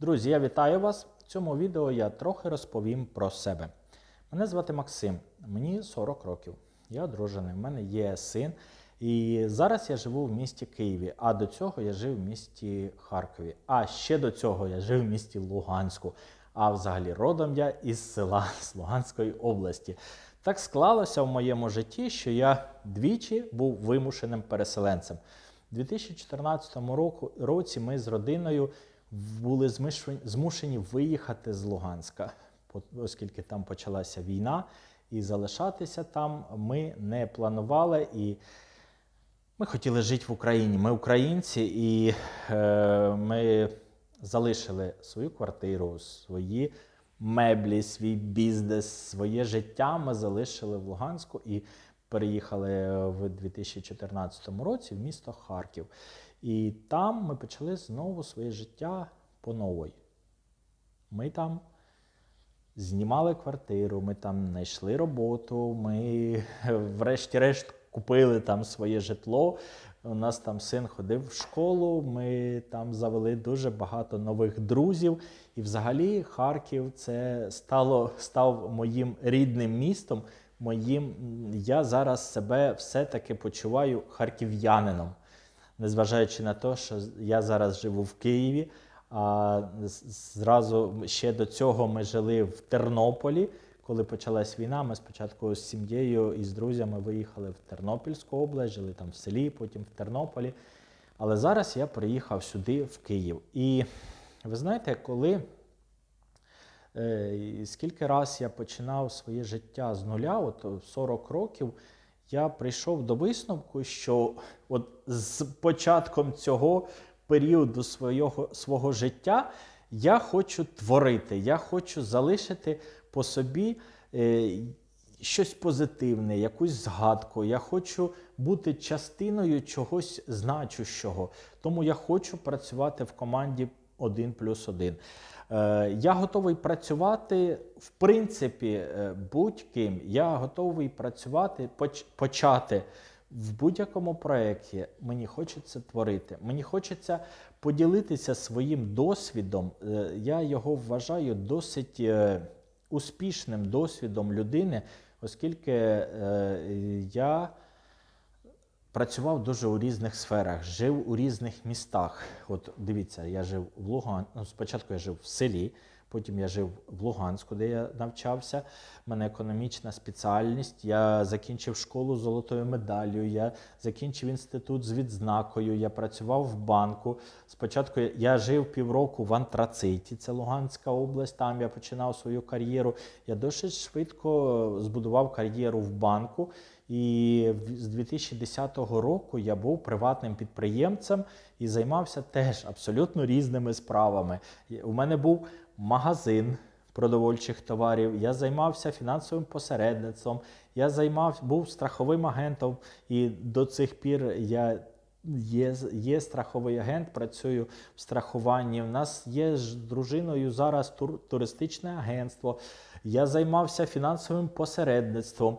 Друзі, я вітаю вас. В цьому відео я трохи розповім про себе. Мене звати Максим, мені 40 років. Я одружений, в мене є син. І зараз я живу в місті Києві, а до цього я жив в місті Харкові. А ще до цього я жив в місті Луганську. А взагалі родом я із села з Луганської області. Так склалося в моєму житті, що я двічі був вимушеним переселенцем. У 2014 році ми з родиною були змушені, виїхати з Луганська, оскільки там почалася війна, і залишатися там ми не планували. І ми хотіли жити в Україні. Ми українці, і е, ми залишили свою квартиру, свої меблі, свій бізнес, своє життя. Ми залишили в Луганську і переїхали в 2014 році в місто Харків. І там ми почали знову своє життя по новій. Ми там знімали квартиру, ми там знайшли роботу, ми врешті-решт купили там своє житло. У нас там син ходив в школу, ми там завели дуже багато нових друзів. І взагалі Харків це стало, став моїм рідним містом. Моїм, я зараз себе все-таки почуваю харків'янином незважаючи на те, що я зараз живу в Києві. А зразу ще до цього ми жили в Тернополі. Коли почалась війна, ми спочатку з сім'єю і з друзями виїхали в Тернопільську область, жили там в селі, потім в Тернополі. Але зараз я приїхав сюди, в Київ. І ви знаєте, коли Е, Скільки раз я починав своє життя з нуля, от 40 років, я прийшов до висновку, що от з початком цього періоду свого, свого життя я хочу творити, я хочу залишити по собі е, щось позитивне, якусь згадку. Я хочу бути частиною чогось значущого. Тому я хочу працювати в команді 1 плюс 1. Е, Я готовий працювати, в принципі, е, будь-ким. Я готовий працювати, почати в будь-якому проєкті. Мені хочеться творити. Мені хочеться поділитися своїм досвідом. Е, Я його вважаю досить успішним досвідом людини, оскільки я працював дуже у різних сферах, жив у різних містах. От дивіться, я жив в Луган... ну, спочатку я жив в селі, потім я жив в Луганську, де я навчався. У мене економічна спеціальність. Я закінчив школу з золотою медаллю. Я закінчив інститут з відзнакою. Я працював в банку. Спочатку я жив півроку в Антрациті, це Луганська область. Там я починав свою кар'єру. Я досить швидко збудував кар'єру в банку. І з 2010 року я був приватним підприємцем і займався теж абсолютно різними справами. У мене був магазин продовольчих товарів, я займався фінансовим посередництвом, я займав, був страховим агентом, і до цих пір я є, є страховий агент, працюю в страхуванні. У нас є з дружиною зараз тур, туристичне агентство. Я займався фінансовим посередництвом.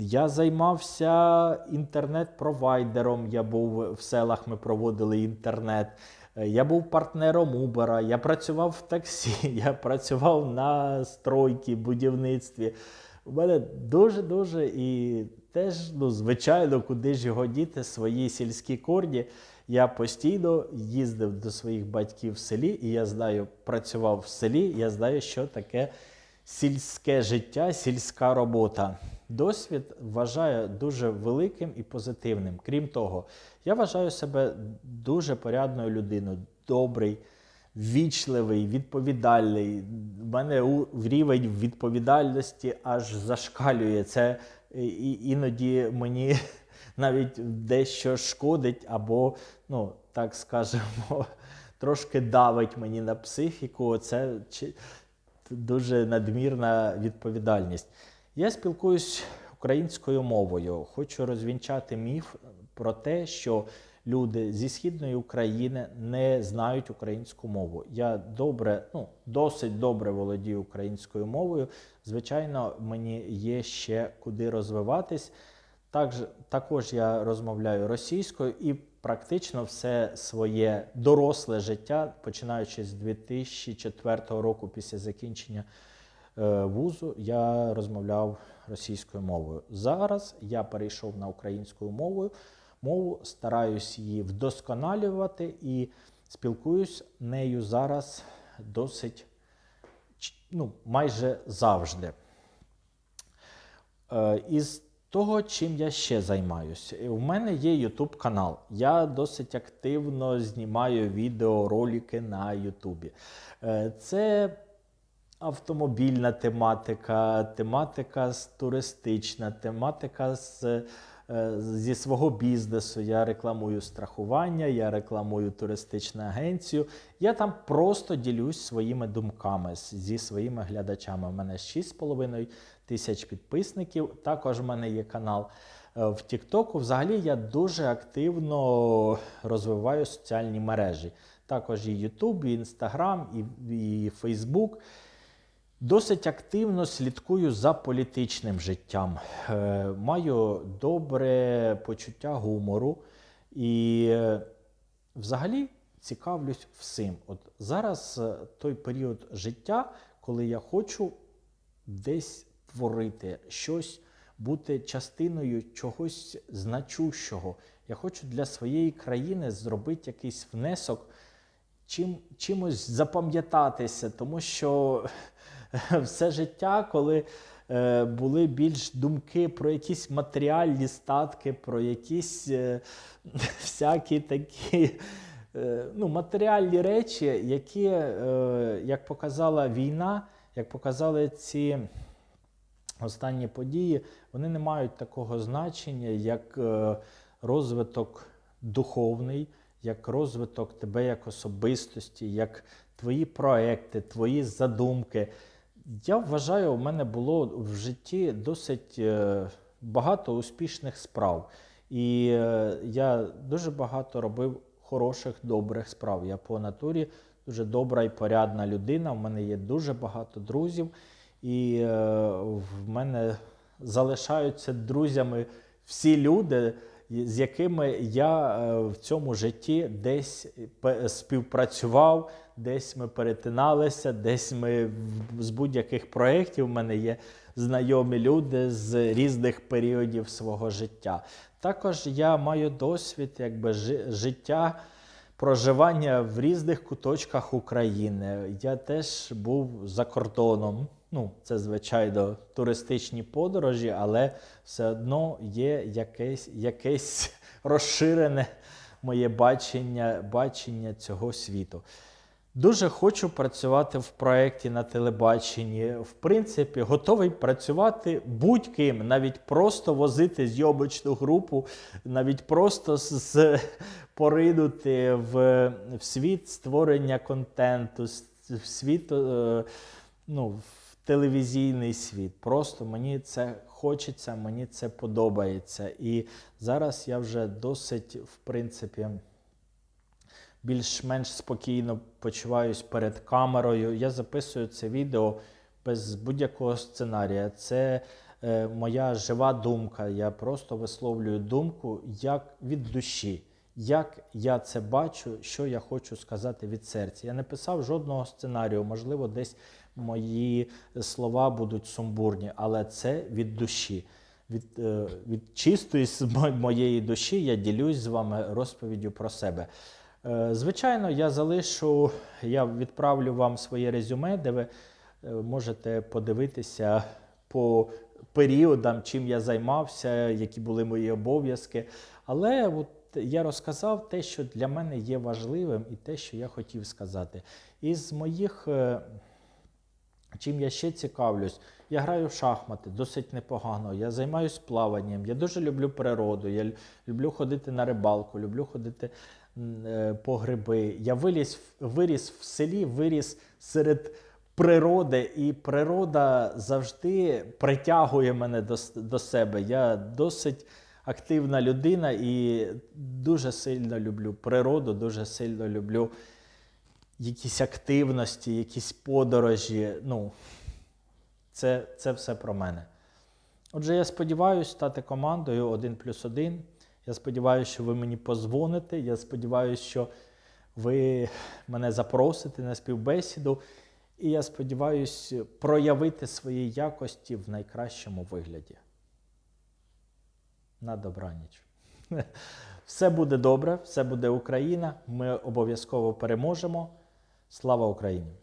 Я займався інтернет-провайдером. Я був в селах, ми проводили інтернет. Е, Я був партнером Uber, я працював в таксі, я працював на стройці, будівництві. У мене дуже-дуже і теж, ну, звичайно, куди ж його діти свої сільські корні. Я постійно їздив до своїх батьків в селі, і я знаю, працював в селі, я знаю, що таке сільське життя, сільська робота. Досвід вважаю дуже великим і позитивним. Крім того, я вважаю себе дуже порядною людиною, добрий, вічливий, відповідальний. У мене рівень відповідальності аж зашкалює. Це і- іноді мені навіть дещо шкодить, або, ну, так скажемо, трошки давить мені на психіку. Це дуже надмірна відповідальність. Я спілкуюсь українською мовою. Хочу розвінчати міф про те, що люди зі східної України не знають українську мову. Я добре, ну досить добре володію українською мовою. Звичайно, мені є ще куди розвиватись. Також, також я розмовляю російською і практично все своє доросле життя, починаючи з 2004 року, після закінчення вузу, я розмовляв російською мовою. Зараз я перейшов на українську мову, мову, стараюсь її вдосконалювати і спілкуюсь нею зараз досить ну, майже завжди. Е, Із того, чим я ще займаюся, у мене є YouTube канал. Я досить активно знімаю відеоролики на YouTube. Е, Це автомобільна тематика, тематика туристична, тематика з, е, зі свого бізнесу. Я рекламую страхування, я рекламую туристичну агенцію. Я там просто ділюсь своїми думками зі своїми глядачами. У мене 6,5 тисяч підписників. Також в мене є канал е, в Тіктоку. Взагалі я дуже активно розвиваю соціальні мережі. Також і YouTube, і Instagram, і, і. Досить активно слідкую за політичним життям. Е, Маю добре почуття гумору і е, взагалі цікавлюсь всім. От зараз е, той період життя, коли я хочу десь творити щось, бути частиною чогось значущого. Я хочу для своєї країни зробити якийсь внесок, чим, чимось запам'ятатися, тому що все життя, коли е, були більш думки про якісь матеріальні статки, про якісь е, всякі такі е, ну, матеріальні речі, які, як показала війна, як показали ці останні події, вони не мають такого значення, як розвиток духовний, як розвиток тебе як особистості, як твої проекти, твої задумки. Я вважаю, у мене було в житті досить е, багато успішних справ. І е, я дуже багато робив хороших, добрих справ. Я по натурі дуже добра і порядна людина. У мене є дуже багато друзів, і е, в мене залишаються друзями всі люди, з якими я е, в цьому житті десь співпрацював, десь ми перетиналися, десь ми з будь-яких проєктів в мене є знайомі люди з різних періодів свого життя. Також я маю досвід якби, життя. Проживання в різних куточках України. Я теж був за кордоном. Ну, це звичайно туристичні подорожі, але все одно є якесь, якесь розширене моє бачення, бачення цього світу. Дуже хочу працювати в проєкті на телебаченні. В принципі, готовий працювати будь-ким, навіть просто возити зйомочну групу, навіть просто з, поринути в, в світ створення контенту, в світ, е, ну, телевізійний світ. Просто мені це хочеться, мені це подобається. І зараз я вже досить, в принципі, більш-менш спокійно почуваюсь перед камерою. Я записую це відео без будь-якого сценарія. Це е, моя жива думка. Я просто висловлюю думку як від душі. Як я це бачу, що я хочу сказати від серця. Я не писав жодного сценарію, можливо, десь мої слова будуть сумбурні, але це від душі. Від, е, від чистої моєї душі я ділюсь з вами розповіддю про себе. Е, Звичайно, я залишу, я відправлю вам своє резюме, де ви е, можете подивитися по періодам, чим я займався, які були мої обов'язки. Але от я розказав те, що для мене є важливим, і те, що я хотів сказати. Із моїх е, Чим я ще цікавлюсь? Я граю в шахмати досить непогано. Я займаюся плаванням. Я дуже люблю природу. Я люблю ходити на рибалку, люблю ходити е, по гриби. Я виліз, виріс в селі, виріс серед природи, і природа завжди притягує мене до, до себе. Я досить активна людина і дуже сильно люблю природу, дуже сильно люблю якісь активності, якісь подорожі. Ну, це, це все про мене. Отже, я сподіваюся стати командою 1 плюс 1. Я сподіваюся, що ви мені позвоните. Я сподіваюся, що ви мене запросите на співбесіду. І я сподіваюся проявити свої якості в найкращому вигляді. На добраніч. Все буде добре, все буде Україна. Ми обов'язково переможемо. Слава Україні!